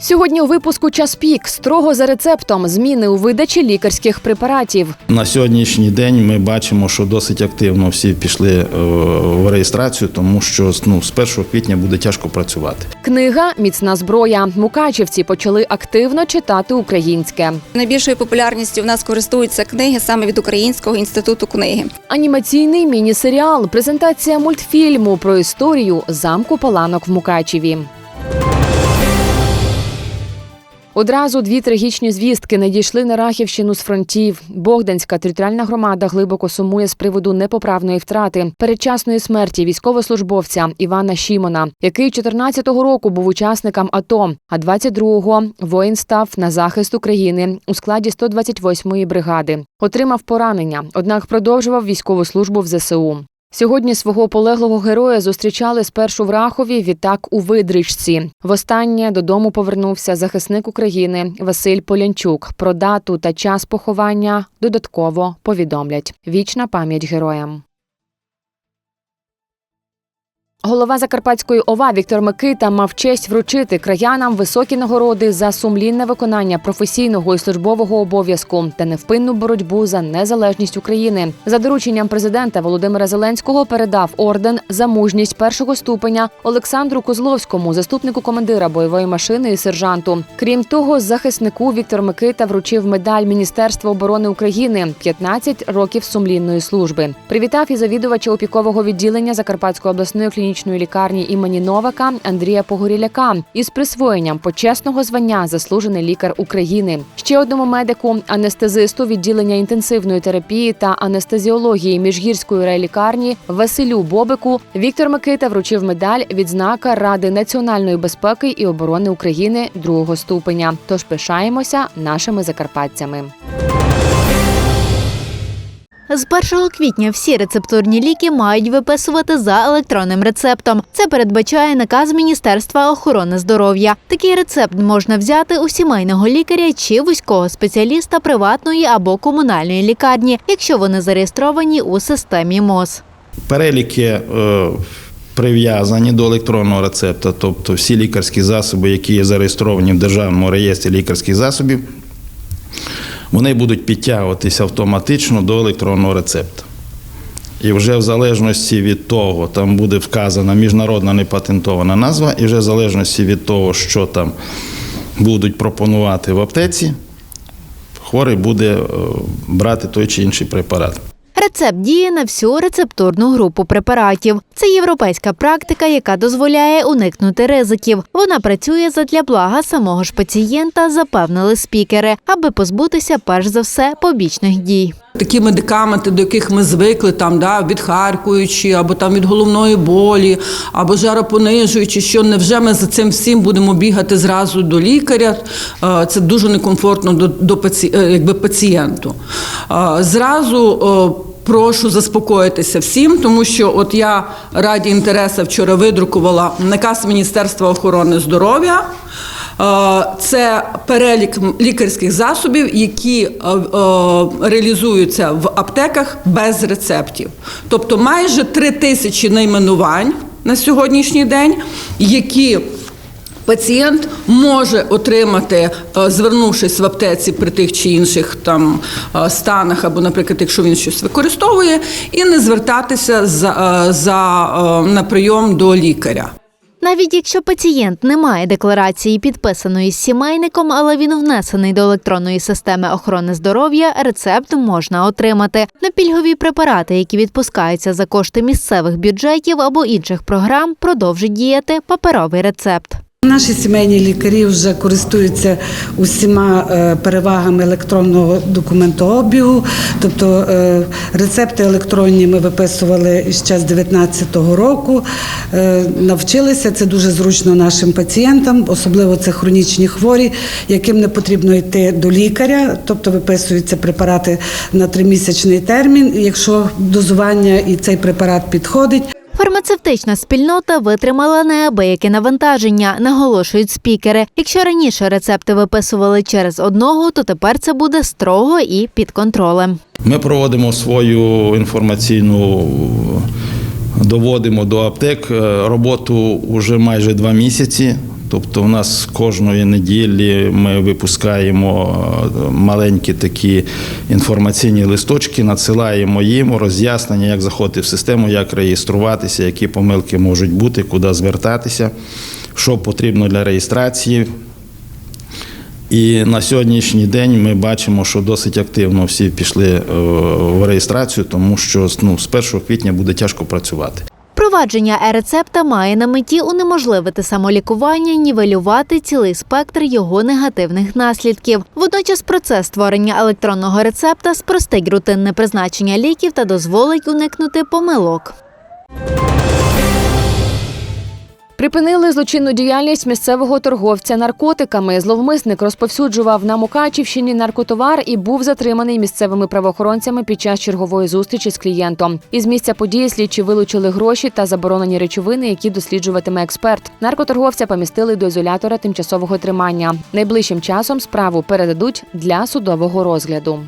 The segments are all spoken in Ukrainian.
Сьогодні у випуску час пік строго за рецептом зміни у видачі лікарських препаратів. На сьогоднішній день ми бачимо, що досить активно всі пішли е, в реєстрацію, тому що ну, з 1 квітня буде тяжко працювати. Книга Міцна зброя. Мукачівці почали активно читати українське. Найбільшою популярністю в нас користуються книги саме від Українського інституту книги. Анімаційний міні-серіал, презентація мультфільму про історію замку Паланок в Мукачеві. Одразу дві трагічні звістки надійшли на Рахівщину з фронтів. Богданська територіальна громада глибоко сумує з приводу непоправної втрати передчасної смерті військовослужбовця Івана Шімона, який 14-го року був учасником АТО, а 22-го воїн став на захист України у складі 128-ї бригади. Отримав поранення, однак продовжував військову службу в ЗСУ. Сьогодні свого полеглого героя зустрічали спершу в Рахові, відтак у Видричці. Востаннє додому повернувся захисник України Василь Полянчук. Про дату та час поховання додатково повідомлять. Вічна пам'ять героям. Голова Закарпатської ОВА Віктор Микита мав честь вручити краянам високі нагороди за сумлінне виконання професійного і службового обов'язку та невпинну боротьбу за незалежність України. За дорученням президента Володимира Зеленського передав орден за мужність першого ступеня Олександру Козловському, заступнику командира бойової машини і сержанту. Крім того, захиснику Віктор Микита вручив медаль Міністерства оборони України 15 років сумлінної служби. Привітав і завідувача опікового відділення Закарпатської обласної клінічної лікарні імені Новака Андрія Погоріляка із присвоєнням почесного звання заслужений лікар України. Ще одному медику, анестезисту відділення інтенсивної терапії та анестезіології міжгірської райлікарні Василю Бобику Віктор Микита вручив медаль відзнака Ради національної безпеки і оборони України другого ступеня. Тож пишаємося нашими закарпатцями. З 1 квітня всі рецептурні ліки мають виписувати за електронним рецептом. Це передбачає наказ Міністерства охорони здоров'я. Такий рецепт можна взяти у сімейного лікаря чи вузького спеціаліста приватної або комунальної лікарні, якщо вони зареєстровані у системі МОЗ. Переліки е, прив'язані до електронного рецепта, тобто всі лікарські засоби, які є зареєстровані в Державному реєстрі лікарських засобів, вони будуть підтягуватися автоматично до електронного рецепта. І вже в залежності від того, там буде вказана міжнародна непатентована назва, і вже в залежності від того, що там будуть пропонувати в аптеці, хворий буде е, брати той чи інший препарат. Рецепт діє на всю рецептурну групу препаратів. Це європейська практика, яка дозволяє уникнути ризиків. Вона працює задля блага самого ж пацієнта, запевнили спікери, аби позбутися перш за все побічних дій. Такі медикаменти, до яких ми звикли, там да відхаркуючі, або там від головної болі, або жаропонижуючі, що невже ми за цим всім будемо бігати зразу до лікаря? Е, Це дуже некомфортно до, до е, якби пацієнту. Е, Зразу Прошу заспокоїтися всім, тому що от я раді інтереса вчора видрукувала наказ Міністерства охорони здоров'я. Е, Це перелік лікарських засобів, які е, е, реалізуються в аптеках без рецептів. Тобто майже три тисячі найменувань на сьогоднішній день, які Пацієнт може отримати, е, звернувшись в аптеці при тих чи інших там е, станах, або, наприклад, якщо він щось використовує, і не звертатися за, е, за на прийом до лікаря. Навіть якщо пацієнт не має декларації, підписаної з сімейником, але він внесений до електронної системи охорони здоров'я, рецепт можна отримати. На пільгові препарати, які відпускаються за кошти місцевих бюджетів або інших програм, продовжить діяти паперовий рецепт. Наші сімейні лікарі вже користуються усіма е, перевагами електронного документообігу, тобто е, рецепти електронні ми виписували ще з 2019 року. Е, Навчилися це дуже зручно нашим пацієнтам, особливо це хронічні хворі, яким не потрібно йти до лікаря, тобто виписуються препарати на тримісячний термін. Якщо дозування і цей препарат підходить. Фармацевтична спільнота витримала неабияке навантаження, наголошують спікери. Якщо раніше рецепти виписували через одного, то тепер це буде строго і під контролем. Ми проводимо свою інформаційну, доводимо до аптек е, роботу вже майже два місяці. Тобто, у нас кожної неділі ми випускаємо е, маленькі такі інформаційні листочки, надсилаємо їм роз'яснення, як заходити в систему, як реєструватися, які помилки можуть бути, куди звертатися, що потрібно для реєстрації. І на сьогоднішній день ми бачимо, що досить активно всі пішли е, в реєстрацію, тому що ну, з 1 квітня буде тяжко працювати. Впровадження е-рецепта має на меті унеможливити самолікування, нівелювати цілий спектр його негативних наслідків. Водночас процес створення електронного рецепта спростить рутинне призначення ліків та дозволить уникнути помилок. Припинили злочинну діяльність місцевого торговця наркотиками. Зловмисник розповсюджував на Мукачівщині наркотовар і був затриманий місцевими правоохоронцями під час чергової зустрічі з клієнтом. Із місця події слідчі вилучили гроші та заборонені речовини, які досліджуватиме експерт. Наркоторговця помістили до ізолятора тимчасового тримання. Найближчим часом справу передадуть для судового розгляду.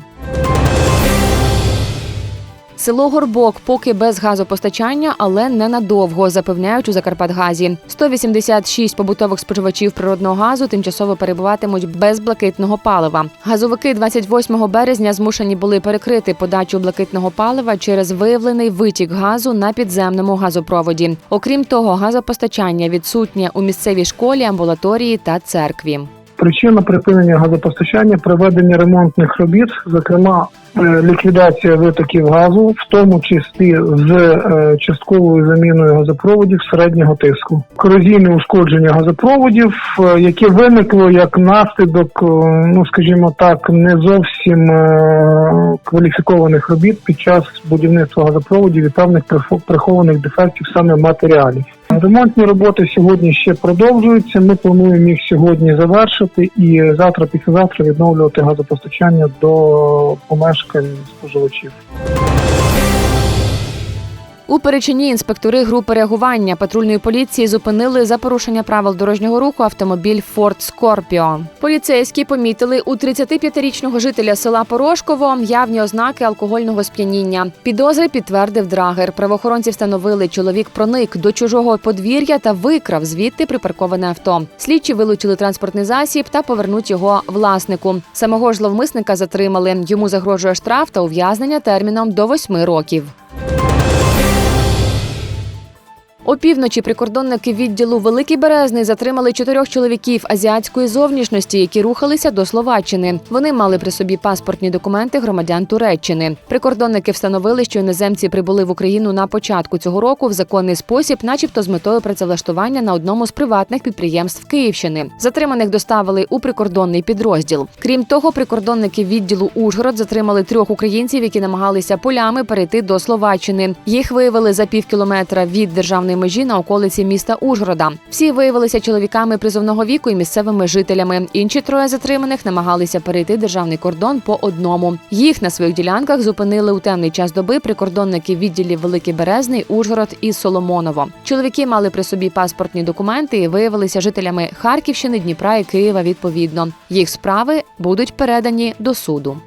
Село Горбок поки без газопостачання, але ненадовго, запевняють у Закарпатгазі. 186 побутових споживачів природного газу тимчасово перебуватимуть без блакитного палива. Газовики 28 березня змушені були перекрити подачу блакитного палива через виявлений витік газу на підземному газопроводі. Окрім того, газопостачання відсутнє у місцевій школі, амбулаторії та церкві. Причина припинення газопостачання проведення ремонтних робіт, зокрема е, ліквідація витоків газу, в тому числі з е, частковою заміною газопроводів середнього тиску, корозійне ушкодження газопроводів, е, яке виникло як наслідок, ну скажімо так, не зовсім кваліфікованих робіт під час будівництва газопроводів і певних прихо- прихованих дефектів саме матеріалів. Ремонтні роботи сьогодні ще продовжуються. Ми плануємо їх сьогодні завершити і завтра, післязавтра відновлювати газопостачання до помешкань споживачів. У Перечині інспектори групи реагування патрульної поліції зупинили за порушення правил дорожнього руху автомобіль Ford Scorpio. Поліцейські помітили у 35-річного жителя села Порошково явні ознаки алкогольного сп'яніння. Підозри підтвердив драгер. Правоохоронці встановили, чоловік проник до чужого подвір'я та викрав звідти припарковане авто. Слідчі вилучили транспортний засіб та повернуть його власнику. Самого ж зловмисника затримали. Йому загрожує штраф та ув'язнення терміном до восьми років. Опівночі прикордонники відділу Великий Березний затримали чотирьох чоловіків азіатської зовнішності, які рухалися до Словаччини. Вони мали при собі паспортні документи громадян Туреччини. Прикордонники встановили, що іноземці прибули в Україну на початку цього року в законний спосіб, начебто з метою працевлаштування на одному з приватних підприємств Київщини. Затриманих доставили у прикордонний підрозділ. Крім того, прикордонники відділу Ужгород затримали трьох українців, які намагалися полями перейти до Словаччини. Їх виявили за пів кілометра від державної межі на околиці міста Ужгорода. Всі виявилися чоловіками призовного віку і місцевими жителями. Інші троє затриманих намагалися перейти державний кордон по одному. Їх на своїх ділянках зупинили у темний час доби прикордонники відділів Великий Березний, Ужгород і Соломоново. Чоловіки мали при собі паспортні документи і виявилися жителями Харківщини, Дніпра і Києва. Відповідно, їх справи будуть передані до суду.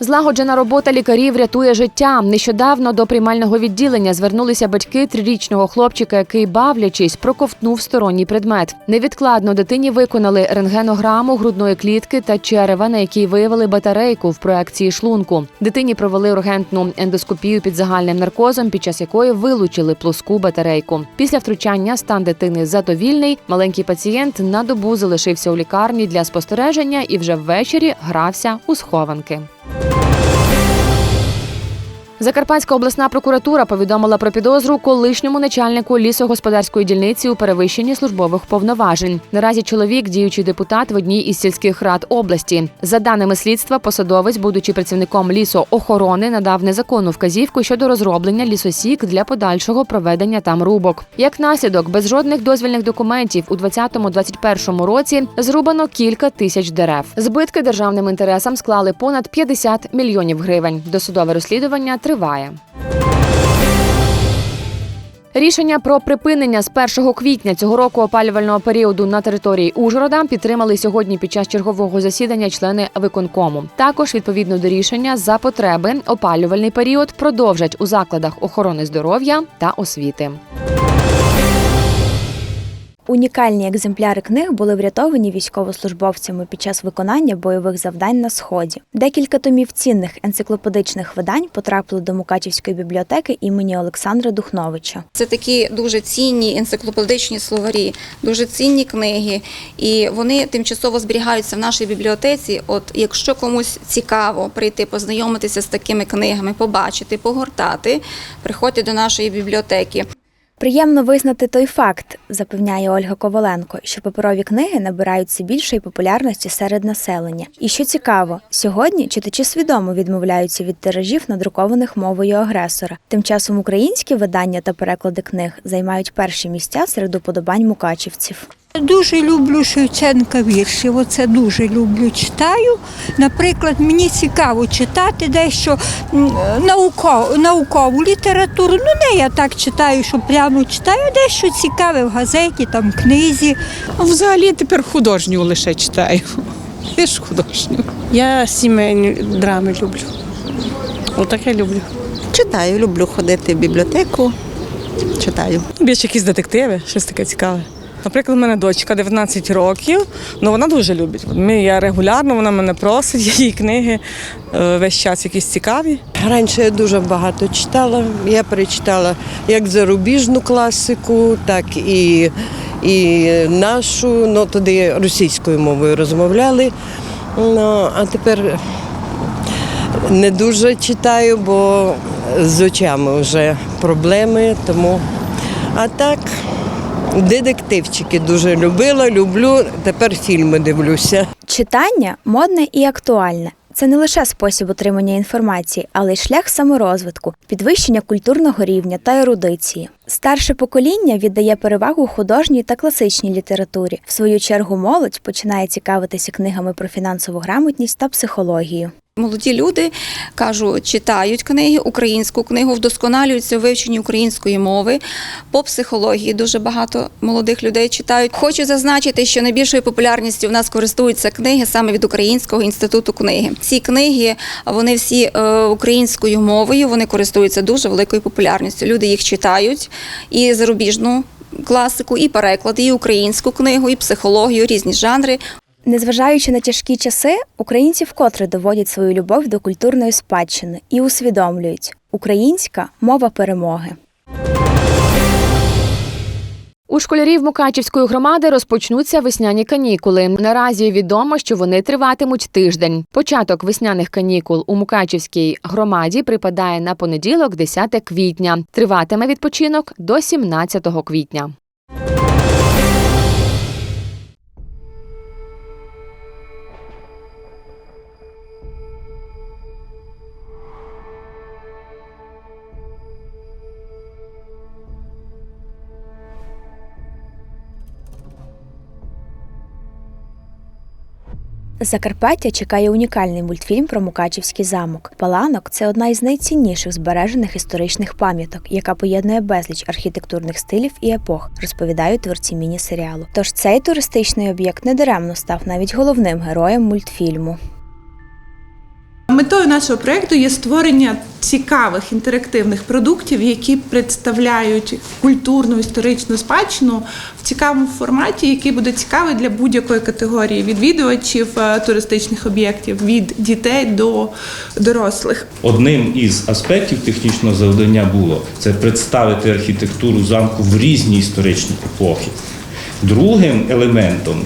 Злагоджена робота лікарів рятує життя. Нещодавно до приймального відділення звернулися батьки трирічного хлопчика, який, бавлячись, проковтнув сторонній предмет. Невідкладно дитині виконали рентгенограму грудної клітки та черева, на якій виявили батарейку в проекції шлунку. Дитині провели ургентну ендоскопію під загальним наркозом, під час якої вилучили плоску батарейку. Після втручання стан дитини задовільний. Маленький пацієнт на добу залишився у лікарні для спостереження і вже ввечері грався у схованки. you Закарпатська обласна прокуратура повідомила про підозру колишньому начальнику лісогосподарської дільниці у перевищенні службових повноважень. Наразі чоловік, діючий депутат в одній із сільських рад області. За даними слідства, посадовець, будучи працівником лісоохорони, надав незаконну вказівку щодо розроблення лісосік для подальшого проведення там рубок. Як наслідок, без жодних дозвільних документів у 2020-2021 році зрубано кілька тисяч дерев. Збитки державним інтересам склали понад 50 мільйонів гривень. Досудове розслідування триває. Рішення про припинення з 1 квітня цього року опалювального періоду на території Ужгорода підтримали сьогодні під час чергового засідання члени виконкому. Також відповідно до рішення за потреби опалювальний період продовжать у закладах охорони здоров'я та освіти. Унікальні екземпляри книг були врятовані військовослужбовцями під час виконання бойових завдань на сході. Декілька томів цінних енциклопедичних видань потрапили до Мукачівської бібліотеки імені Олександра Духновича. Це такі дуже цінні енциклопедичні словарі, дуже цінні книги, і вони тимчасово зберігаються в нашій бібліотеці. От якщо комусь цікаво прийти познайомитися з такими книгами, побачити, погортати, приходьте до нашої бібліотеки. Приємно визнати той факт, запевняє Ольга Коваленко, що паперові книги набирають все більшої популярності серед населення. І що цікаво, сьогодні читачі свідомо відмовляються від тиражів, надрукованих мовою агресора. Тим часом українські видання та переклади книг займають перші місця серед уподобань мукачівців. Дуже люблю Шевченка вірші. Оце дуже люблю. Читаю. Наприклад, мені цікаво читати дещо наукову, наукову літературу. Ну, не я так читаю, що прямо читаю, дещо цікаве в газеті, там книзі. Взагалі тепер художню лише читаю. Лише художню. Я сімейні драми люблю. Отаке люблю. Читаю, люблю ходити в бібліотеку. Читаю. Більше якісь детективи, щось таке цікаве. Наприклад, у мене дочка 19 років, ну вона дуже любить. Ми, я регулярно, вона мене просить, її книги е, весь час якісь цікаві. Раніше я дуже багато читала. Я перечитала як зарубіжну класику, так і, і нашу. Ну, тоді російською мовою розмовляли. Ну, а тепер не дуже читаю, бо з очами вже проблеми. Тому а так, детективчики дуже любила, люблю. Тепер фільми дивлюся. Читання модне і актуальне. Це не лише спосіб отримання інформації, але й шлях саморозвитку, підвищення культурного рівня та ерудиції. Старше покоління віддає перевагу художній та класичній літературі. В свою чергу молодь починає цікавитися книгами про фінансову грамотність та психологію. Молоді люди кажу, читають книги, українську книгу, вдосконалюються у вивченні української мови. По психології дуже багато молодих людей читають. Хочу зазначити, що найбільшою популярністю в нас користуються книги саме від Українського інституту книги. Ці книги вони всі е, українською мовою, вони користуються дуже великою популярністю. Люди їх читають і зарубіжну класику, і переклади, і українську книгу, і психологію, різні жанри. Незважаючи на тяжкі часи, українці вкотре доводять свою любов до культурної спадщини і усвідомлюють українська мова перемоги. У школярів Мукачівської громади розпочнуться весняні канікули. Наразі відомо, що вони триватимуть тиждень. Початок весняних канікул у Мукачівській громаді припадає на понеділок, 10 квітня. Триватиме відпочинок до 17 квітня. Закарпаття чекає унікальний мультфільм про Мукачівський замок. Паланок це одна із найцінніших збережених історичних пам'яток, яка поєднує безліч архітектурних стилів і епох, розповідають творці міні-серіалу. Тож цей туристичний об'єкт недаремно став навіть головним героєм мультфільму. Метою нашого проєкту є створення цікавих інтерактивних продуктів, які представляють культурну історичну спадщину в цікавому форматі, який буде цікавий для будь-якої категорії відвідувачів е, туристичних об'єктів від дітей до дорослих. Одним із аспектів технічного завдання було це представити архітектуру замку в різні історичні епохи. Другим елементом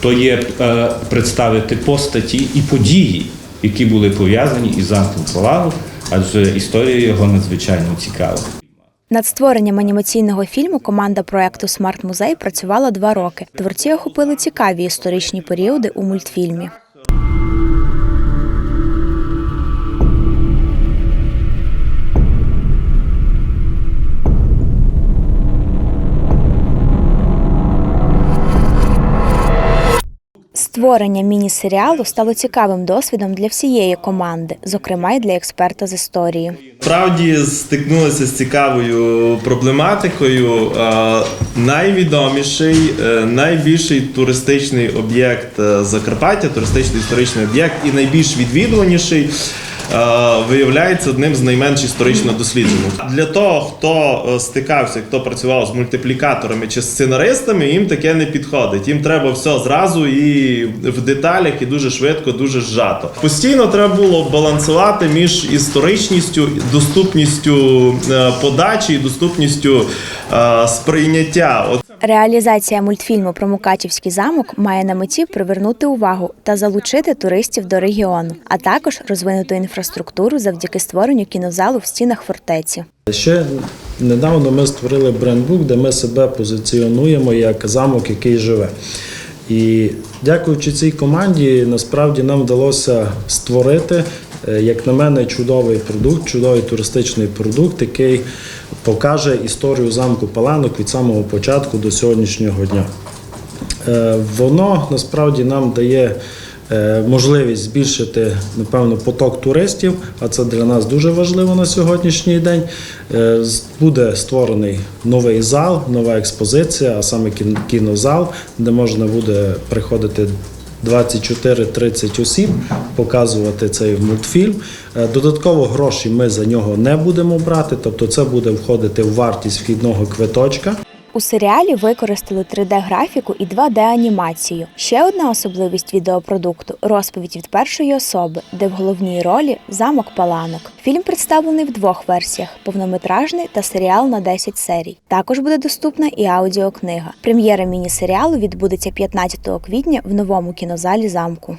то є е, представити постаті і події, які були пов'язані із замком Палаву, адже історія його надзвичайно цікава. Над створенням анімаційного фільму команда проекту Смарт Музей працювала два роки. Творці охопили цікаві історичні періоди у мультфільмі. Створення міні-серіалу стало цікавим досвідом для всієї команди, зокрема й для експерта з історії. Справді стикнулися з цікавою проблематикою. Найвідоміший, е, найбільший туристичний об'єкт е, Закарпаття, туристичний історичний об'єкт і найбільш відвідуваніший виявляється одним з найменш історично досліджених. Для того, хто е, стикався, хто працював з мультиплікаторами чи сценаристами, їм таке не підходить. Їм треба все зразу і в деталях, і дуже швидко, дуже зжато. Постійно треба було балансувати між історичністю, доступністю е, подачі і доступністю е, сприйняття. Реалізація мультфільму про Мукачівський замок має на меті привернути увагу та залучити туристів до регіону, а також розвинути інфраструктуру завдяки створенню кінозалу в стінах фортеці. Ще недавно ми створили брендбук, де ми себе позиціонуємо як замок, який живе. І дякуючи цій команді, насправді нам вдалося створити, е, як на мене, чудовий продукт, чудовий туристичний продукт, який покаже історію замку Паланок від самого початку до сьогоднішнього дня. Е, Воно насправді нам дає можливість збільшити, напевно, поток туристів, а це для нас дуже важливо на сьогоднішній день. Е, Буде створений новий зал, нова експозиція, а саме кін- кінозал, де можна буде приходити 24-30 осіб, показувати цей мультфільм. Е, Додатково гроші ми за нього не будемо брати, тобто це буде входити в вартість вхідного квиточка. У серіалі використали 3D-графіку і 2D-анімацію. Ще одна особливість відеопродукту розповідь від першої особи, де в головній ролі замок Паланок. Фільм представлений в двох версіях: повнометражний та серіал на 10 серій. Також буде доступна і аудіокнига. Прем'єра міні-серіалу відбудеться 15 квітня в новому кінозалі замку.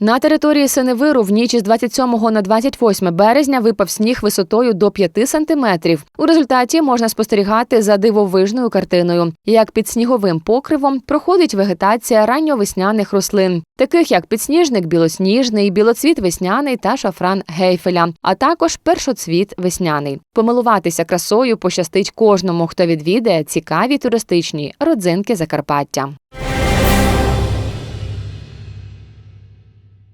На території Синевиру в ніч із 27 на 28 березня випав сніг висотою до 5 сантиметрів. У результаті можна спостерігати за дивовижною картиною, як під сніговим покривом проходить вегетація ранньовесняних рослин, таких як підсніжник білосніжний, білоцвіт весняний та шафран гейфеля, а також першоцвіт весняний. Помилуватися красою пощастить кожному, хто відвідає цікаві туристичні родзинки Закарпаття.